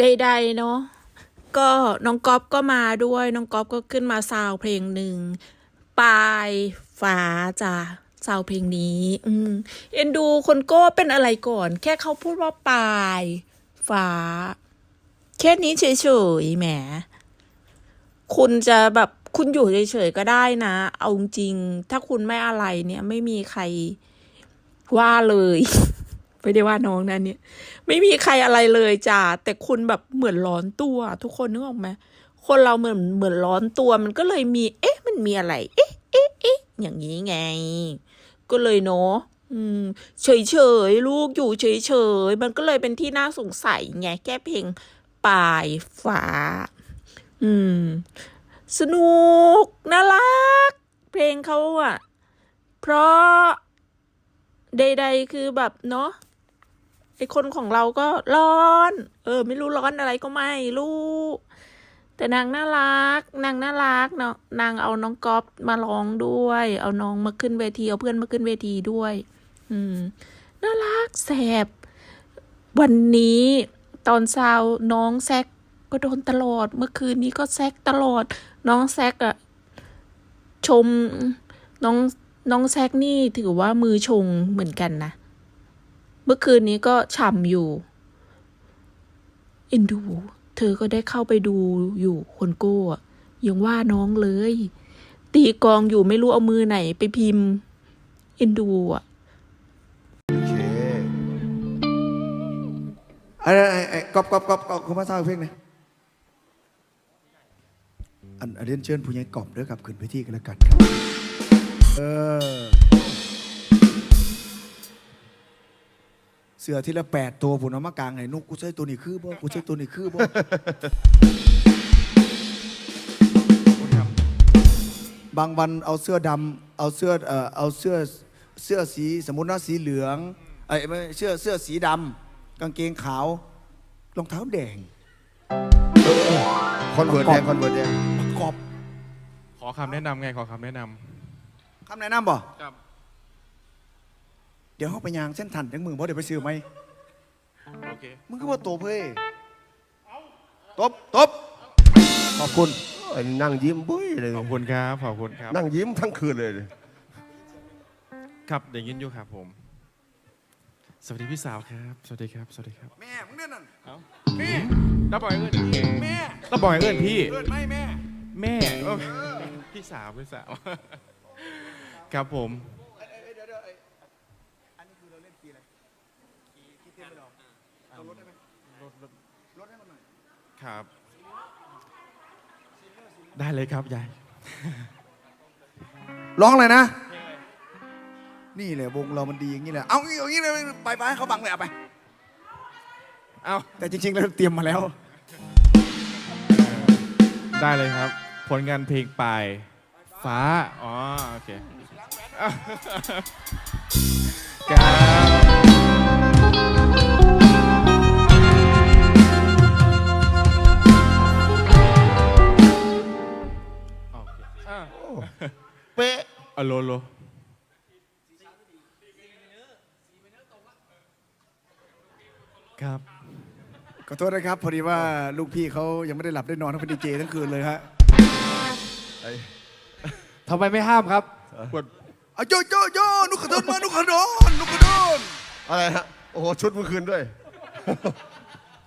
ใดๆเนาะก็น้องก๊อฟก็มาด้วย น้องก๊อฟก็ขึ้นมาซาวเพลงหนึ่งปลายฟ้าจ้ะซาวเพลงนี้ อืมเอ็นดูคนโก้เป็นอะไรก่อน แค่เขาพูดว่าปลายฟ้า แค่นี้เฉยๆแหม คุณจะแบบคุณอยู่เฉยๆก็ได้นะ เอาจริง ถ้าคุณไม่อะไรเนี่ยไม่มีใครว่าเลย ไม่ได้ว่าน้องนะเนี่ย ไม่มีใครอะไรเลยจ้าแต่คุณแบบเหมือนร้อนตัว ทุกคนนึกออกไหมคนเราเหมือนเหมือนร้อนตัวมันก็เลยมี เอ๊ะ มันมีอะไร เอ๊ะเอ๊ะเอ๊ะอย่างนี้ไง ก็เลยเนาะอืมเฉยเฉยลูกอยู่เฉยเฉยมันก็เลยเป็นที่น่าสงสัยไงแก้เพลงปลายฟ้า อืม สนุกน่ารัก เพลงเขาอะเพราะใดๆคือแบบเนาะ ไอคนของเราก็ร้อน เออ ไม่รู้ร้อนอะไรก็ไม่รู้ แต่นางน่ารัก นางน่ารักเนาะ นางเอาน้องก๊อฟมาร้องด้วย เอาน้องมาขึ้นเวที เอาเพื่อนมาขึ้นเวทีด้วย อืม น่ารักแสบ วันนี้ตอนเช้าน้องแซกก็โดนตลอด เมื่อคืนนี้ก็แซกตลอด น้องแซกอะชมน้องน้องแซกนี่ถือว่ามือชงเหมือนกันนะ มื่อคืนนี้ก็ฉ่ำอยู่เอ็นดู เธอก็ได้เข้าไปดูอยู่คนโก้ยังว่าน้องเลย ตีกองอยู่ไม่รู้เอามือไหนไปพิมพ์เอ็นดูอะโอเคไอ้ไอ้ไอ้ก๊อปก๊อปก๊อปก๊อปเขามาสร้าเพลงหน่อยอันอันเรียนเชิญผู้ใหญ่กอบเด้อครับขึ้นไปที่กันแล้วกันครับ เออ สือทีละแปดตัวผมเอามากลางไห้นุกกูใช้ตัวนี้คือบ่กูใช้ตัวนี้คือบ่บางวันเอาเสื้อดำเอาเสื้อเอ่อเอาเสื้อเสื้อสีสมมุติว่าสีเหลืองไอ้ยไม่เสื้อเสื้อสีดำกางเกงขาวรองเท้าแดงคอนเวิร์ตแดงคอนเวิร์ตแดงประกอบขอคำแนะนำไงขอคำแนะนคำแนะนำบ่ำครับเดี๋ยวเขาไปยางเส้นทันจังมึงเพราะเดี๋ยวไปซื้อไหมโอเคมึงก็ว่าโตเพ่ตบตบขอบคุณเอ้ยนั่งยิ้มบุ้ยเลย ขอบคุณครับ ขอบคุณครับ นั่งยิ้มทั้งคืนเลย ครับอย่างยินอยู่ครับผม สวัสดีพี่สาวครับ สวัสดีครับ สวัสดีครับ แม่มึงเนี่ยนั่นแม่รับบอยเอิญพี่แม่รับบอยเอิญพี่เกิดไหมแม่ แม่เอ้าพี่สาวพี่สาว ครับผม เดี๋ยวเดี๋ยวไอ้อันนี้คือเราเล่นกีอะไร กีกีเทียมไม่ดอกเอารถได้ไหมรถรถรถให้มันหน่อยครับ ได้เลยครับยายร้องเลยนะ นี่แหละวงเรามันดีอย่างนี้แหละ เอางี้เอางี้เลยไปไปให้เขาบังเลยเอาไป เอ้าแต่จริงๆเราเตรียมมาแล้ว ได้เลยครับ ผลงานเพลงปลายฟ้า อ๋อ โอเคครับ อะโลโลครับ ขอโทษนะครับ พอดีว่าลูกพี่เขายังไม่ได้หลับได้นอนเขาเป็นดีเจทั้งคืนเลยฮะไอ้ทำไมไม่ห้ามครับปวดเอาโยโยโยนุกขะโดนมานุกขะโดนนุกขะโดนอะไรฮะ โอ้โห ชุดเมื่อคืนด้วย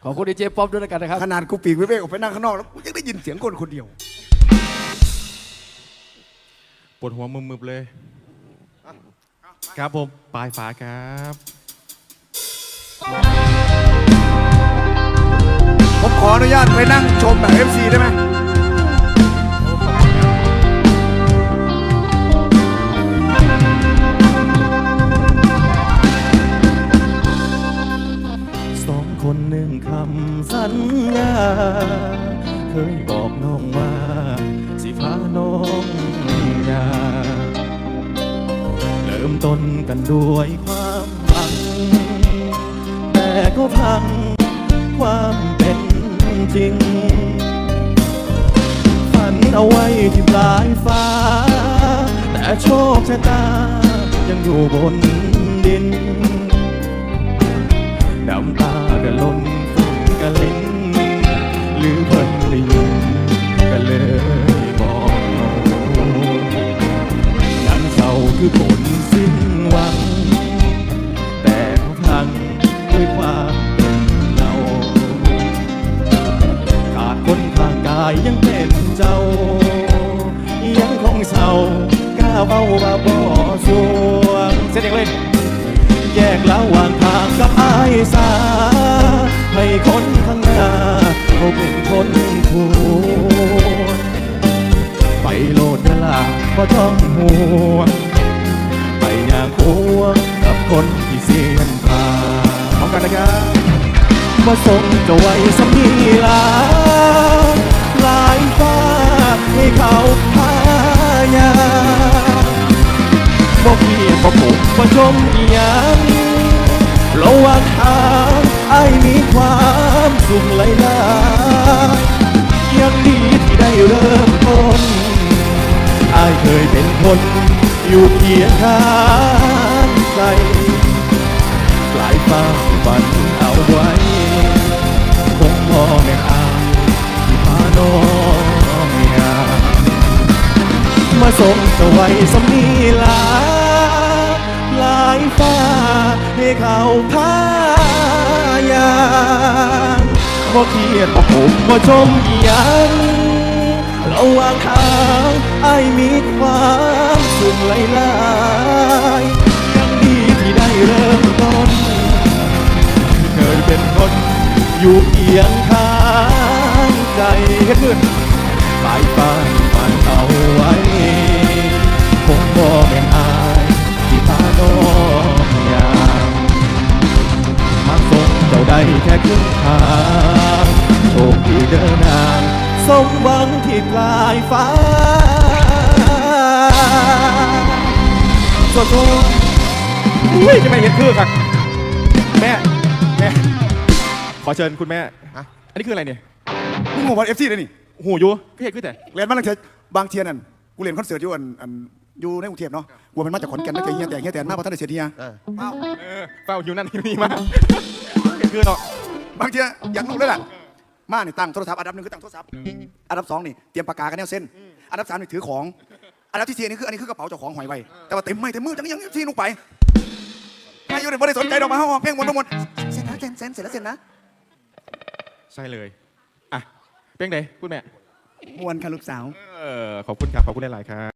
ขอบคุณดีเจป๊อปด้วยแล้วกันนะครับ ขนาดกูปีกวิเวกออกไปนั่งข้างนอกแล้วกูยังได้ยินเสียงคนคนเดียว วดหัวมึมๆเลย ครับผมปลายฟ้าครับ ผมขออนุญาตไปนั่งชมแบบ FC ได้ไหมสองคนหนึ่งคำสัญญา เคยบอกน้องว่าันด้วยความหวัง แต่ก็พังความเป็นจริง ฝันเอาไว้ที่ปลายฟ้า แต่โชคชะตายังอยู่บนดินน้ำตากระล้นฝุ่นกระลินหรือเพิ่นไดยินก็เลยบอกเรายังเศร้าคือผล เส้นเองเล่น แยกระหว่างทางกับอายสา ให้คนข้างหน้าเขาเป็นคนควรไปโลดเวลาก็ต้องห่วไปอยากห่วงกับคนที่เสียนทางพร้อมกันนะครับมาส่งจะไว้สมีลาลายฟ้าให้เขา บอกเพียบอกผมมาชมอีหยังระหว่างทางไอ้ายมีความสุขไหลายลายังดีที่ได้เริ่มต้นไอ้ายเคยเป็นคนอยู่เคียงข้างใจปลายฟ้าฝันเอาไว้คงมองแม่อาที่พาน้องยามาส่งสวัยสมีลา เขาพายาบ่เครียดบ่ผมบ่ชมอีหยังระหว่างทางไอ้มีความสุขหลายๆยังดีที่ได้เริ่มต้นเคยเป็นคนอยู่เคียงข้างใจเฮ็ดมืดปลายฟ้าฝันเอาไว้คงบ่แม่นอา ครึ่งทางโชคดีเดินทางสมหวังที่ปลายฟ้าสวดทอุ้ยจะไม่เห็นคือครับแม่แม่ขอเชิญคุณแม่อันนี้คืออะไรเนี่ยมึงหัววันเอฟซีเลยนี่หูอยูพี่เห็นคือแต่เรียนมาตั้งแต่บางเทียนนั่นกูเรียนคอนเสิร์ตอยู่อันอันอยู่ในกรุงเทพเนาะกูมันมาจากขอนแก่นตั้งแต่เฮียแต่เฮียแต่มาเพราะท่านเสียทียเออเออเฝ้าอยู่นั่นอยู่นี่มาเห็นคือเนาะ บางเทียอยากรู้เลยล่ะมานี่ตั้งโทรศัพท์อันดับหนึ่งคือตั้งโทรศัพท์อันดับสองนี่เตรียมปากกากันแนวเส้น อันดับสามนี่ถือของ อันดับที่สี่นี่คืออันนี้คือกระเป๋าเจ้าของหอยไว้แต่ว่าเต็มไม่เต็มมือจังยังที่ลงไปไม่อยู่ในบริสนใจดอกไม้ห้องเพลงหมดทั้งหมดเสร็จแล้วเซ็นเซ็นเสร็จแล้วเซ็นนะใช่เลยอะเป้งเดย์คุณแม่มวนค่ะลูกสาวเออขอบคุณครับขอบคุณหลายๆครับ